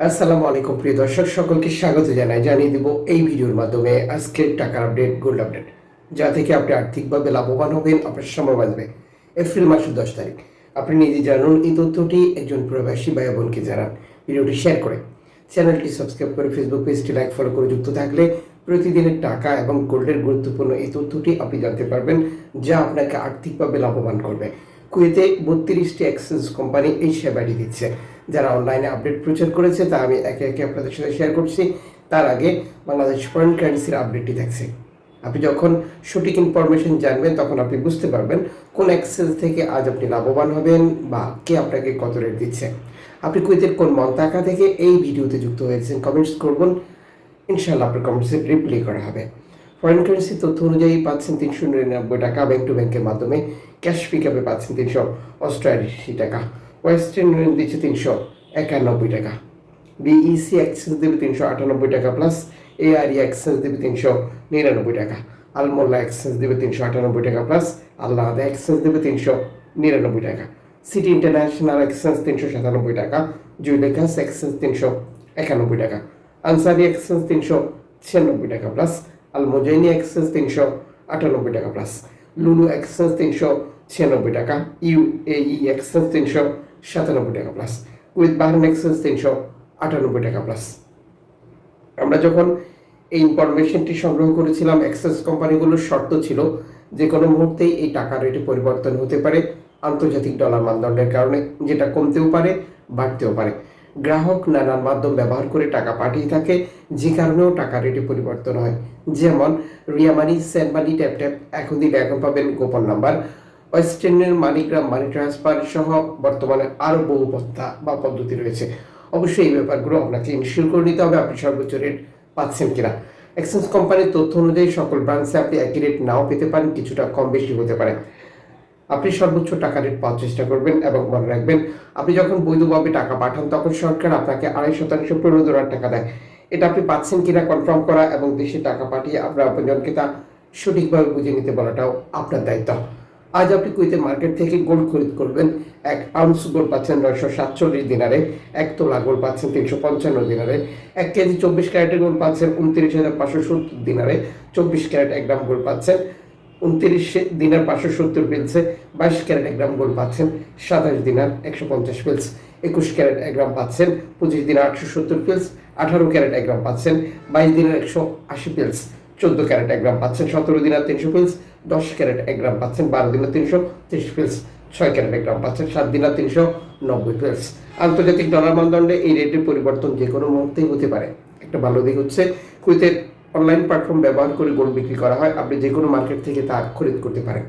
আসসালামু আলাইকুম, প্রিয় দর্শক, সকলকে স্বাগত জানাই। জানিয়ে দিব এই ভিডিওর মাধ্যমে আজকের টাকার আপডেট, গোল্ড আপডেট, যা থেকে আপনি আর্থিকভাবে লাভবান হবেন, আপনার সময় বাঁচবে। এপ্রিল মাসের দশ তারিখ। আপনি নিজে জানুন এই তথ্যটি, একজন প্রবাসী ভাই বোনকে জানান। ভিডিওটি শেয়ার করে। চ্যানেলটি সাবস্ক্রাইব করে ফেসবুক পেজটি লাইক, ফলো করে যুক্ত থাকলে প্রতিদিনের টাকা এবং গোল্ডের গুরুত্বপূর্ণ এই তথ্যটি আপনি জানতে পারবেন, যা আপনাকে আর্থিকভাবে লাভবান করবে। কুয়েতে বত্রিশটি এক্সচেঞ্জ কোম্পানি এই সেবাটি দিচ্ছে। যারা অনলাইনে আপডেট প্রচার করেছে, তা আমি একে একে আপনাদের সাথে শেয়ার করছি। তার আগে বাংলাদেশ ফরেন কারেন্সির আপডেটটি থাকছে আপনি যখন সঠিক ইনফরমেশন জানবেন, তখন আপনি বুঝতে পারবেন কোন এক্সচেঞ্জ থেকে আজ আপনি লাভবান হবেন বা কে আপনাকে কত রেট দিচ্ছে। আপনি কুয়েতের কোন মন্তাকা থেকে এই ভিডিওতে যুক্ত হয়েছেন কমেন্টস করবেন ইনশাল্লাহ আপনার কমেন্টসে রিপ্লাই করা হবে। ফরেন কারেন্সি তথ্য অনুযায়ী পাচ্ছেন তিনশো নিরানব্বই টাকা ব্যাংক টু ব্যাংকের মাধ্যমে। ক্যাশ পিক আপে পাচ্ছেন তিনশো অষ্টআশি টাকা। ওয়েস্টার্ন ইউনিয়ন দিচ্ছে তিনশো একানব্বই টাকা। বিইসি অ্যাক্সেস দেবে তিনশো আটানব্বই টাকা প্লাস এআরই অ্যাক্সেস দেবে তিনশো নিরানব্বই টাকা। আলমোল্লা অ্যাক্সেস দেবে তিনশো আটানব্বই টাকা প্লাস আল্লাহাদা অ্যাক্সেস দেবে তিনশো নিরানব্বই টাকা। সিটি ইন্টারন্যাশনাল এক্সচেঞ্জ তিনশো সাতানব্বই টাকা। জুইলেখাস এক্সচেঞ্জ তিনশো একানব্বই টাকা। আনসারি এক্সচেঞ্জ তিনশো ছিয়ানব্বই টাকা প্লাস আলমোজাইনি এক্সচেঞ্জ তিনশো আটানব্বই টাকা প্লাস লুলু এক্সচেঞ্জ তিনশো ছিয়ানব্বই টাকা। ইউ ইউএই এক্সচেঞ্জ তিনশো সাতানব্বই টাকা প্লাস উইথ বাহারান এক্সচেঞ্জ তিনশো আটানব্বই টাকা প্লাস আমরা যখন এই ইনফরমেশনটি সংগ্রহ করেছিলাম এক্সেস কোম্পানিগুলোর শর্ত ছিল যে কোনো মুহূর্তেই এই টাকার রেটে পরিবর্তন হতে পারে আন্তর্জাতিক ডলার মানদণ্ডের কারণে, যেটা কমতেও পারে, বাড়তেও পারে। গ্রাহক নানান মাধ্যম ব্যবহার করে টাকা পাঠিয়ে থাকে, যে কারণেও টাকা রেটে পরিবর্তন হয়। যেমন, Ria money send money tap tap এখন দিলে এখন পাবেন গোপন নাম্বার ওয়েস্টার্নের মানিগ্রাম মানি ট্রান্সফার সহ বর্তমানে আরও বহু পন্থা বা পদ্ধতি রয়েছে। অবশ্যই এই ব্যাপারগুলো আপনাকে ইনশিওর করে নিতে হবে, আপনি সর্বোচ্চ রেট পাচ্ছেন কিনা। এক্সচেঞ্জ কোম্পানির তথ্য অনুযায়ী সকল ব্রাঞ্চে আপনি একই রেট নাও পেতে পারেন, কিছুটা কম বেশি হতে পারে। আপনি সর্বোচ্চ টাকা রেট পাওয়ার চেষ্টা করবেন এবং মনে রাখবেন, আপনি যখন বৈধভাবে টাকা পাঠান তখন সরকার আপনাকে আড়াই শতাংশ পনেরো প্রণোদনার টাকা দেয়। এটা আপনি পাচ্ছেন কিনা কনফার্ম করা এবং দেশে টাকা পাঠিয়ে আপনার আপনজনকে তা সঠিকভাবে বুঝে নিতে বলাটাও আপনার দায়িত্ব। আজ আপনি কুইতের মার্কেট থেকে গোল্ড খরিদ করবেন। এক আউন্স গোল্ড পাচ্ছেন নয়শো সাতচল্লিশ দিনারে, এক তোলা গোল্ড পাচ্ছেন তিনশো পঞ্চান্ন দিনারে, এক কেজি চব্বিশ ক্যারেটের গোল্ড পাচ্ছেন উনত্রিশ হাজার পাঁচশো সত্তর দিনারে, চব্বিশ ক্যারেট এক গ্রাম গোল্ড পাচ্ছেন উনত্রিশ দিনার পাঁচশো সত্তর পিলসে বাইশ ক্যারেট এক গ্রাম গোল্ড পাচ্ছেন সাতাশ দিনার একশো পঞ্চাশ পিলস একুশ ক্যারেট এক গ্রাম পাচ্ছেন পঁচিশ দিনার আটশো সত্তর পিলস আঠারো ক্যারেট এক গ্রাম পাচ্ছেন, বাইশ দিনের একশো আশি পিলস চোদ্দ ক্যারেট এক গ্রাম পাচ্ছেন, সতেরো দিনে তিনশো পিলস দশ ক্যারেট এক গ্রাম পাচ্ছেন, বারো দিনের তিনশো তিরিশ পিলস ছয় ক্যারেট এক গ্রাম পাচ্ছেন, সাত দিনে তিনশো নব্বই পিলস আন্তর্জাতিক ডলার মানদণ্ডে এই রেটের পরিবর্তন যে কোনো মুহূর্তেই হতে পারে। একটা ভালো দিক হচ্ছে কুইতের অনলাইন প্ল্যাটফর্ম ব্যবহার করে গোল্ড বিক্রি করা হয়, আপনি যে কোনো মার্কেট থেকে তা খরিদ করতে পারেন।